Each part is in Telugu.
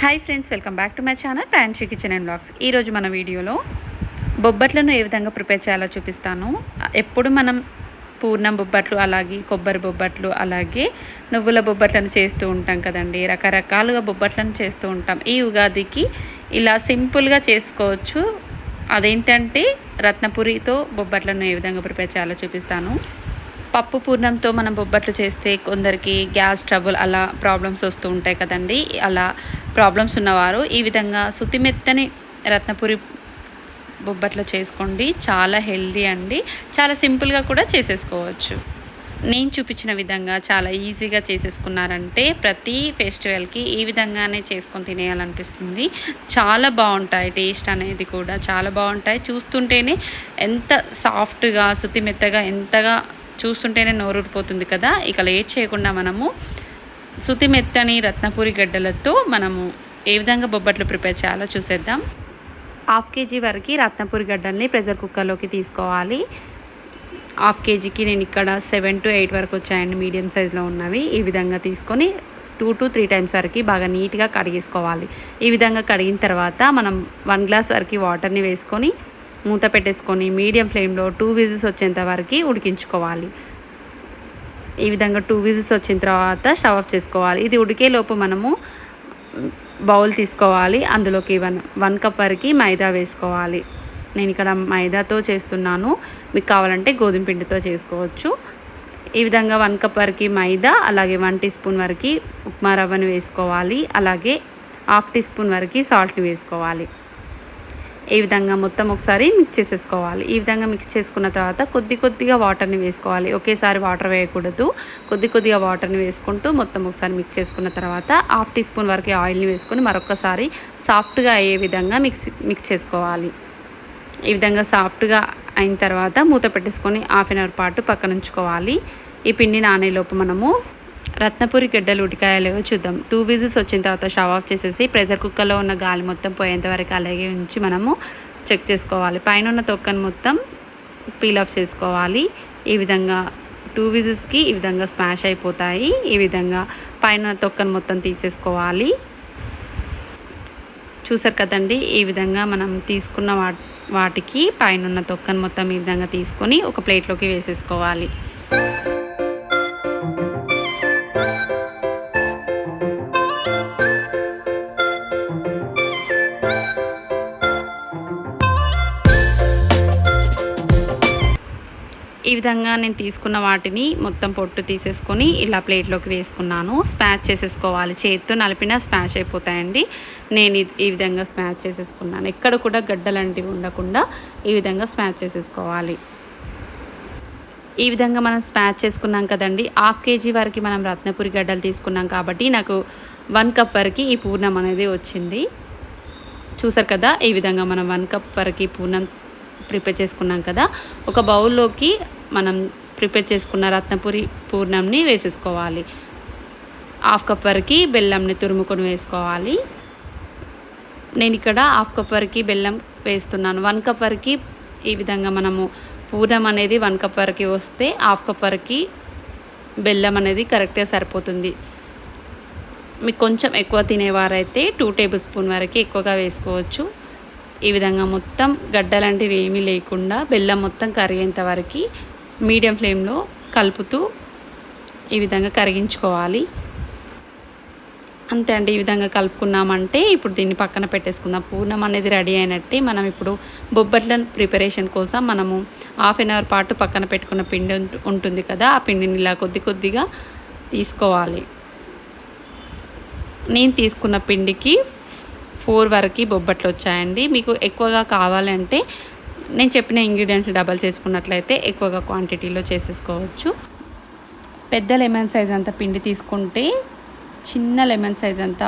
Hi friends welcome back to my channel Pranshi kitchen and blogs ఈరోజు మన వీడియోలో బొబ్బట్లను ఏ విధంగా ప్రిపేర్ చేయాలో చూపిస్తాను. ఎప్పుడు మనం పూర్ణం బొబ్బట్లు అలాగే కొబ్బరి బొబ్బట్లు అలాగే నువ్వుల బొబ్బట్లను చేస్తూ ఉంటాం కదండి. రకరకాలుగా బొబ్బట్లను చేస్తూ ఉంటాం. ఈ ఉగాదికి ఇలా సింపుల్గా చేసుకోవచ్చు. అదేంటంటే రత్నపురితో బొబ్బట్లను ఏ విధంగా ప్రిపేర్ చేయాలో చూపిస్తాను. పప్పు పూర్ణంతో మనం బొబ్బట్లు చేస్తే కొందరికి గ్యాస్ ట్రబుల్ అలా ప్రాబ్లమ్స్ వస్తూ ఉంటాయి కదండి. అలా ప్రాబ్లమ్స్ ఉన్నవారు ఈ విధంగా సుతిమెత్తని రత్నపురి బొబ్బట్లు చేసుకోండి. చాలా హెల్దీ అండి. చాలా సింపుల్గా కూడా చేసేసుకోవచ్చు. నేను చూపించిన విధంగా చాలా ఈజీగా చేసేసుకున్నారంటే ప్రతి ఫెస్టివల్కి ఈ విధంగానే చేసుకొని తినేయాలనిపిస్తుంది. చాలా బాగుంటాయి టేస్ట్ అనేది కూడా. చాలా బాగుంటాయి. చూస్తుంటేనే ఎంత సాఫ్ట్గా సుతిమెత్తగా ఎంతగా చూస్తుంటేనే నోరూరిపోతుంది కదా. ఇక లేట్ చేయకుండా మనము శుతిమెత్తని రత్నపూరి గడ్డలతో మనము ఏ విధంగా బొబ్బట్లు ప్రిపేర్ చేయాలో చూసేద్దాం. హాఫ్ కేజీ వరకు రత్నపూరి గడ్డల్ని ప్రెషర్ కుక్కర్లోకి తీసుకోవాలి. హాఫ్ కేజీకి నేను ఇక్కడ సెవెన్ టు ఎయిట్ వరకు వచ్చాయండి మీడియం సైజులో ఉన్నవి. ఈ విధంగా తీసుకొని టూ టు త్రీ టైమ్స్ వరకు బాగా నీట్గా కడిగేసుకోవాలి. ఈ విధంగా కడిగిన తర్వాత మనం వన్ గ్లాస్ వరకు వాటర్ని వేసుకొని మూత పెట్టేసుకొని మీడియం ఫ్లేమ్లో టూ విజిల్స్ వచ్చేంత వరకు ఉడికించుకోవాలి. ఈ విధంగా టూ విజిల్స్ వచ్చిన తర్వాత స్టవ్ ఆఫ్ చేసుకోవాలి. ఇది ఉడికేలోపు మనము బౌల్ తీసుకోవాలి. అందులోకి వన్ వన్ కప్ వరకు మైదా వేసుకోవాలి. నేను ఇక్కడ మైదాతో చేస్తున్నాను. మీకు కావాలంటే గోధుమ పిండితో చేసుకోవచ్చు. ఈ విధంగా వన్ కప్ వరకు మైదా అలాగే వన్ టీ స్పూన్ వరకు ఉప్మా రవ్వను వేసుకోవాలి. అలాగే హాఫ్ టీ స్పూన్ వరకు సాల్ట్ని వేసుకోవాలి. ఈ విధంగా మొత్తం ఒకసారి మిక్స్ చేసేసుకోవాలి. ఈ విధంగా మిక్స్ చేసుకున్న తర్వాత కొద్ది కొద్దిగా వాటర్ని వేసుకోవాలి. ఒకేసారి వాటర్ వేయకూడదు. కొద్ది కొద్దిగా వాటర్ని వేసుకుంటూ మొత్తం ఒకసారి మిక్స్ చేసుకున్న తర్వాత హాఫ్ టీ స్పూన్ వరకు ఆయిల్ని వేసుకొని మరొకసారి సాఫ్ట్గా అయ్యే విధంగా మిక్స్ మిక్స్ చేసుకోవాలి. ఈ విధంగా సాఫ్ట్గా అయిన తర్వాత మూత పెట్టేసుకొని హాఫ్ అన్ అవర్ పాటు పక్కన ఉంచుకోవాలి. ఈ పిండి నానేలోపు మనము రత్నపురి గడ్డలు ఉడికాయలేవో చూద్దాం. టూ విజిల్స్ వచ్చిన తర్వాత షవ్ ఆఫ్ చేసేసి ప్రెషర్ కుక్కర్లో ఉన్న గాలి మొత్తం పోయేంత వరకు అలాగే ఉంచి మనము చెక్ చేసుకోవాలి. పైన ఉన్న తొక్కను మొత్తం పీల్ ఆఫ్ చేసుకోవాలి. ఈ విధంగా టూ విజిల్స్కి ఈ విధంగా స్మాష్ అయిపోతాయి. ఈ విధంగా పైన తొక్కను మొత్తం తీసేసుకోవాలి. చూసారు కదండి? ఈ విధంగా మనం తీసుకున్న వాటికి పైన ఉన్న తొక్కను మొత్తం ఈ విధంగా తీసుకొని ఒక ప్లేట్లోకి వేసేసుకోవాలి. ఈ విధంగా నేను తీసుకున్న వాటిని మొత్తం పొట్టు తీసేసుకొని ఇలా ప్లేట్లోకి వేసుకున్నాను. స్మాచ్ చేసేసుకోవాలి. చేతితో నలిపినా స్మాష్ అయిపోతాయండి. నేను ఈ విధంగా స్మాచ్ చేసేసుకున్నాను. ఎక్కడ కూడా గడ్డలాంటివి ఉండకుండా ఈ విధంగా స్మాచ్ చేసేసుకోవాలి. ఈ విధంగా మనం స్మాచ్ చేసుకున్నాం కదండి. హాఫ్ కేజీ వరకు మనం రత్నపురి గడ్డలు తీసుకున్నాం కాబట్టి నాకు వన్ కప్ వరకు ఈ పూర్ణం అనేది వచ్చింది. చూసారు కదా ఈ విధంగా మనం వన్ కప్ వరకు పూర్ణం ప్రిపేర్ చేసుకున్నాం కదా. ఒక బౌల్లోకి ప్రిపేర్ చేసుకున్న రత్నపురి పూర్ణంని వేసేసుకోవాలి. హాఫ్ కప్ వరకు బెల్లంని తురుముకొని వేసుకోవాలి. నేను ఇక్కడ హాఫ్ కప్ వరకు బెల్లం వేస్తున్నాను. వన్ కప్ వరకు ఈ విధంగా మనము పూర్ణం అనేది వన్ కప్ వరకు వస్తే హాఫ్ కప్ వరకు బెల్లం అనేది కరెక్ట్గా సరిపోతుంది. మీకు కొంచెం ఎక్కువ తినేవారైతే టూ టేబుల్ స్పూన్ వరకు ఎక్కువగా వేసుకోవచ్చు. ఈ విధంగా మొత్తం గడ్డలాంటివి ఏమీ లేకుండా బెల్లం మొత్తం కరిగేంత వరకు మీడియం ఫ్లేమ్లో కలుపుతూ ఈ విధంగా కరిగించుకోవాలి. అంతే అండి ఈ విధంగా కలుపుకున్నామంటే ఇప్పుడు దీన్ని పక్కన పెట్టేసుకుందాం. పూర్ణం అనేది రెడీ అయినట్టే మనం ఇప్పుడు బొబ్బట్ల ప్రిపరేషన్ కోసం మనము హాఫ్ అన్ అవర్ పాటు పక్కన పెట్టుకున్న పిండి ఉంటుంది కదా ఆ పిండిని ఇలా కొద్ది కొద్దిగా తీసుకోవాలి. నేను తీసుకున్న పిండికి ఫోర్ వరకు బొబ్బట్లు వచ్చాయండి. మీకు ఎక్కువగా కావాలంటే నేను చెప్పిన ఇంగ్రీడియంట్స్ డబల్ చేసుకున్నట్లయితే ఎక్కువగా క్వాంటిటీలో చేసేసుకోవచ్చు. పెద్ద లెమన్ సైజ్ అంత పిండి తీసుకుంటే చిన్న లెమన్ సైజ్ అంత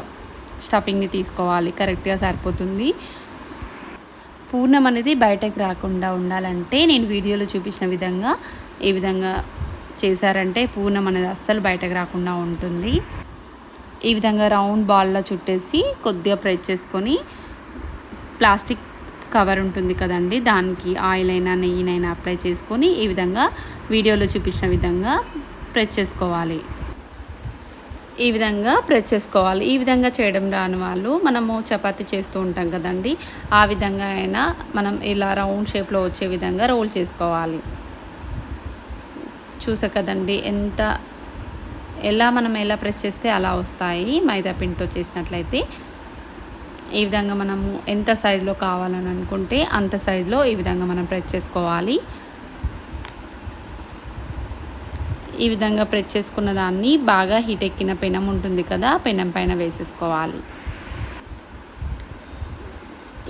స్టఫింగ్ని తీసుకోవాలి కరెక్ట్గా సరిపోతుంది. పూర్ణం అనేది బయటకు రాకుండా ఉండాలంటే నేను వీడియోలో చూపించిన విధంగా ఏ విధంగా చేశారంటే పూర్ణం అనేది అస్సలు బయటకు రాకుండా ఉంటుంది. ఈ విధంగా రౌండ్ బాల్లో చుట్టేసి కొద్దిగా ప్రెస్ చేసుకొని ప్లాస్టిక్ కవర్ ఉంటుంది కదండి. దానికి ఆయిల్ అయినా నెయ్యినైనా అప్లై చేసుకొని ఈ విధంగా వీడియోలో చూపించిన విధంగా ప్రెస్ చేసుకోవాలి. ఈ విధంగా ప్రెస్ చేసుకోవాలి. ఈ విధంగా చేయడం రాని వాళ్ళు మనము చపాతి చేస్తూ ఉంటాం కదండి. ఆ విధంగా అయినా మనం ఇలా రౌండ్ షేప్లో వచ్చే విధంగా రోల్ చేసుకోవాలి. చూసా కదండి ఎంత ఎలా మనం ఎలా ప్రెస్ చేస్తే అలా వస్తాయి. మైదా పిండితో చేసినట్లయితే ఈ విధంగా మనము ఎంత సైజులో కావాలని అనుకుంటే అంత సైజులో ఈ విధంగా మనం ప్రెస్ చేసుకోవాలి. ఈ విధంగా ప్రెస్ చేసుకున్న దాన్ని బాగా హీట్ ఎక్కిన పెనం ఉంటుంది కదా పెనం పైన వేసేసుకోవాలి.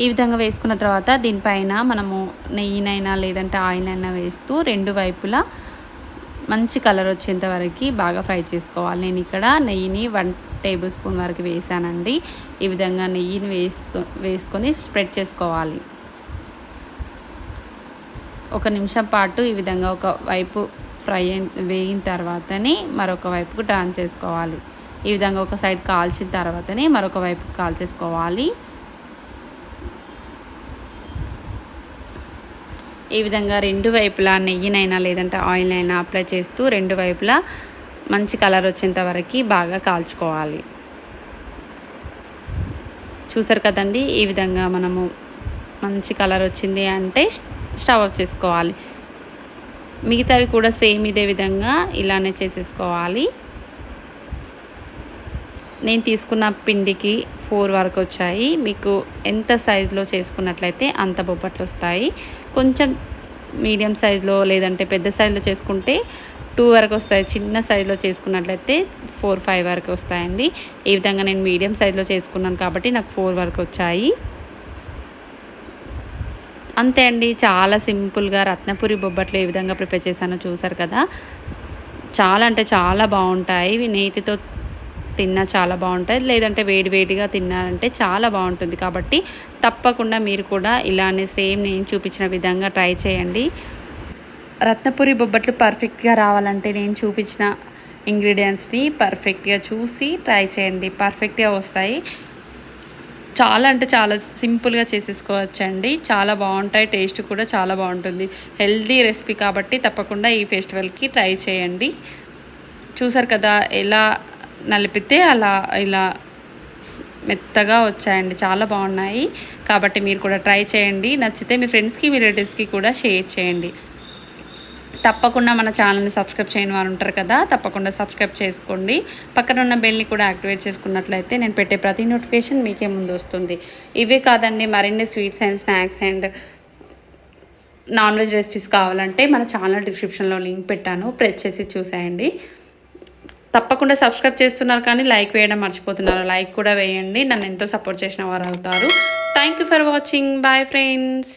ఈ విధంగా వేసుకున్న తర్వాత దీనిపైన మనము నెయ్యినైనా లేదంటే ఆయిల్ అయినా వేస్తూ రెండు వైపులా మంచి కలర్ వచ్చేంత వరకు బాగా ఫ్రై చేసుకోవాలి. నేను ఇక్కడ నెయ్యిని వన్ టేబుల్ స్పూన్ వరకు వేసానండి. ఈ విధంగా నెయ్యిని వేస్తూ వేసుకొని స్ప్రెడ్ చేసుకోవాలి. ఒక నిమిషం పాటు ఈ విధంగా ఒక వైపు ఫ్రై వేగిన తర్వాతనే మరొక వైపుకు టర్న్ చేసుకోవాలి. ఈ విధంగా ఒక సైడ్ కాల్చిన తర్వాతనే మరొక వైపు కాల్చేసుకోవాలి. ఈ విధంగా రెండు వైపులా నెయ్యినైనా లేదంటే ఆయిల్ అయినా అప్లై చేస్తూ రెండు వైపులా మంచి కలర్ వచ్చేంత వరకు బాగా కాల్చుకోవాలి. చూసారు కదండి ఈ విధంగా మనము మంచి కలర్ వచ్చింది అంటే స్టవ్ ఆఫ్ చేసుకోవాలి. మిగతావి కూడా సేమ్ ఇదే విధంగా ఇలానే చేసేసుకోవాలి. నేను తీసుకున్న పిండికి ఫోర్ వరకు వచ్చాయి. మీకు ఎంత సైజులో చేసుకున్నట్లయితే అంత బొబ్బట్లు వస్తాయి. కొంచెం మీడియం సైజులో లేదంటే పెద్ద సైజులో చేసుకుంటే టూ వరకు వస్తాయి. చిన్న సైజులో చేసుకున్నట్లయితే ఫోర్ ఫైవ్ వరకు వస్తాయండి. ఈ విధంగా నేను మీడియం సైజులో చేసుకున్నాను కాబట్టి నాకు ఫోర్ వరకు వచ్చాయి. అంతే అండి. చాలా సింపుల్గా రత్నపురి బొబ్బట్లు ఏ విధంగా ప్రిపేర్ చేశానో చూసారు కదా. చాలా అంటే చాలా బాగుంటాయి. నేతితో తిన్నా చాలా బాగుంటుంది లేదంటే వేడి వేడిగా తిన్నారంటే చాలా బాగుంటుంది. కాబట్టి తప్పకుండా మీరు కూడా ఇలానే సేమ్ నేను చూపించిన విధంగా ట్రై చేయండి. రత్నపురి బొబ్బట్లు పర్ఫెక్ట్గా రావాలంటే నేను చూపించిన ఇంగ్రీడియంట్స్ని పర్ఫెక్ట్గా చూసి ట్రై చేయండి. పర్ఫెక్ట్గా వస్తాయి. చాలా అంటే చాలా సింపుల్గా చేసేసుకోవచ్చండి. చాలా బాగుంటాయి. టేస్ట్ కూడా చాలా బాగుంటుంది. హెల్దీ రెసిపీ కాబట్టి తప్పకుండా ఈ ఫెస్టివల్కి ట్రై చేయండి. చూసారు కదా ఎలా నలిపితే అలా ఇలా మెత్తగా వచ్చాయండి. చాలా బాగున్నాయి. కాబట్టి మీరు కూడా ట్రై చేయండి. నచ్చితే మీ ఫ్రెండ్స్కి మీ రిలేటివ్స్కి కూడా షేర్ చేయండి. తప్పకుండా మన ఛానల్ని సబ్స్క్రైబ్ చేయని వారు ఉంటారు కదా తప్పకుండా సబ్స్క్రైబ్ చేసుకోండి. పక్కన ఉన్న బెల్ని కూడా యాక్టివేట్ చేసుకున్నట్లయితే నేను పెట్టే ప్రతి నోటిఫికేషన్ మీకే ముందు వస్తుంది. ఇవే కాదండి మరిన్ని sweets and snacks and non veg recipes కావాలంటే మన ఛానల్ డిస్క్రిప్షన్లో లింక్ పెట్టాను. ప్రెస్ చేసి చూసేయండి. తప్పకుండా సబ్స్క్రైబ్ చేస్తున్నారు కానీ లైక్ వేయడం మర్చిపోతున్నారు. లైక్ కూడా వేయండి. నన్ను ఎంతో సపోర్ట్ చేసిన వారు అవుతారు. Thank you for watching bye friends